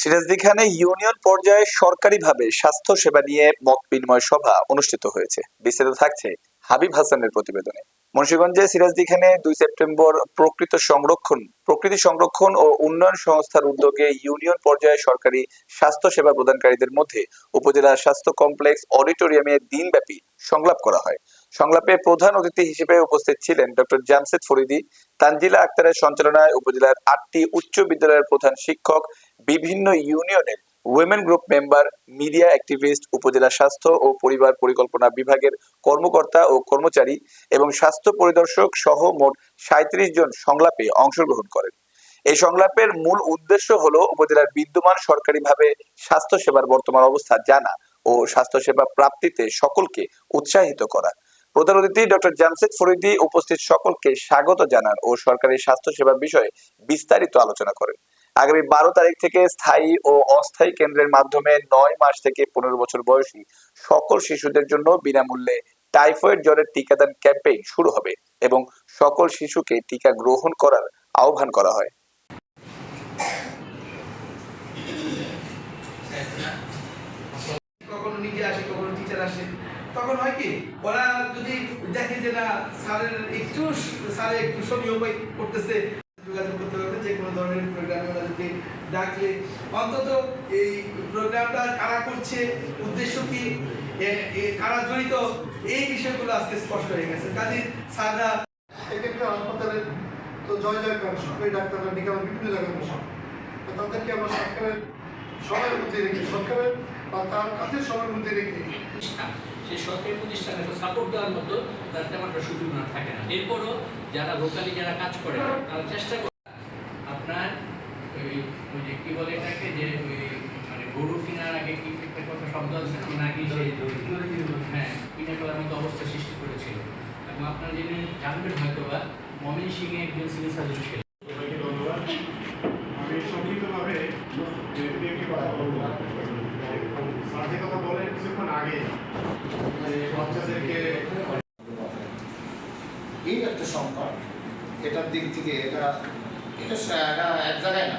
সিরাজদিখানে union পর্যায়ে সরকারিভাবে স্বাস্থ্য সেবা নিয়ে মত বিনিময় সভা অনুষ্ঠিত হয়েছে। বিস্তারিত থাকছে হাবিব হাসানের প্রতিবেদনে। মুন্সিগঞ্জে সিরাজদিখানে দুই সেপ্টেম্বর প্রকৃত সংরক্ষণ, প্রকৃতি সংরক্ষণ ও উন্নয়ন সংস্থার উদ্যোগে ইউনিয়ন পর্যায়ে সরকারি স্বাস্থ্য সেবা প্রদানকারীদের মধ্যে উপজেলা স্বাস্থ্য কমপ্লেক্স অডিটোরিয়ামে দিনব্যাপী সংলাপ করা হয়। সংলাপে প্রধান অতিথি হিসেবে উপস্থিত ছিলেন ডক্টর জামশেদ ফরিদি, তানজিলা আক্তারের সঞ্চালনায় উপজেলার আটটি উচ্চ বিদ্যালয়ের প্রধান শিক্ষক, বিভিন্ন ইউনিয়নের women group member media activist উপজেলা স্বাস্থ্য ও পরিবার পরিকল্পনা বিভাগের কর্মকর্তা ও কর্মচারী এবং স্বাস্থ্য পরিদর্শক সহ মোট সাঁত্রিশ জন সংলাপে অংশগ্রহণ করেন। এই সংলাপের মূল উদ্দেশ্য হলো উপজেলার বিদ্যমান সরকারিভাবে স্বাস্থ্য সেবার বর্তমান অবস্থা জানা ও স্বাস্থ্যসেবা প্রাপ্তিতে সকলকে উৎসাহিত করা। প্রধান অতিথি ডক্টর জামশেদ ফরিদি উপস্থিত সকলকে স্বাগত জানান ও সরকারি স্বাস্থ্যসেবা বিষয়ে বিস্তারিত আলোচনা করেন। আগামী বারো তারিখ থেকে স্থায়ী ও অস্থায়ী কেন্দ্রের মাধ্যমে নয় মাস থেকে পনেরো বছর বয়সী সকল শিশুদের জন্য বিনামূল্যে টাইফয়েড জ্বরের টিকাদান ক্যাম্পেইন শুরু হবে এবং সকল শিশুকে টিকা গ্রহণ করার আহ্বান করা হয়। তখন হয় কি, ওরা যদি দেখে যে না, স্যারের একটু স্যারে একটু করতেছে, যোগাযোগ করতে কোনো ধরনের প্রোগ্রামে ওনাদেরকে ডাকলে। অন্তত এই প্রোগ্রামটা কারা করছে উদ্দেশ্য কি? কারা জড়িত? এই বিষয়গুলো আজকে স্পষ্ট হয়ে গেছে। কাজে স্যাররা সেক্ষেত্রে হাসপাতালে তো জয় জয়কার সরকারি ডাক্তাররা ডেকে আমার বিভিন্ন জায়গায় বসা তাদেরকে আমরা সরকারের সবার মধ্যে রেখে সরকারের বা তার কাজের সবার মধ্যে রেখে সেই সরকারি প্রতিষ্ঠানে সাপোর্ট দেওয়ার মতো তার তেমন একটা সুযোগ না থাকে না। এরপরও যারা লোকালি যারা কাজ করে তারা চেষ্টা করে ওই যে কি বলে এটাকে যে ওই মানে গরু কেনার আগে কি একটা কথা শব্দ আছে? না নাকি হ্যাঁ কিনে ফেলার মতো অবস্থা সৃষ্টি করেছিল। এবং আপনারা জেনে জানবেন হয়তো বা মমিন সিং এ একজন সিভিল সার্জন ছিল। আমি সংক্ষিপ্তভাবে একটি কথা বলব। স্যার যে কথা বলেন কিছুক্ষণ আগে যে বাচ্চাদেরকে এই একটা সংকট এটার দিক থেকে এটা এটা এক জায়গায় না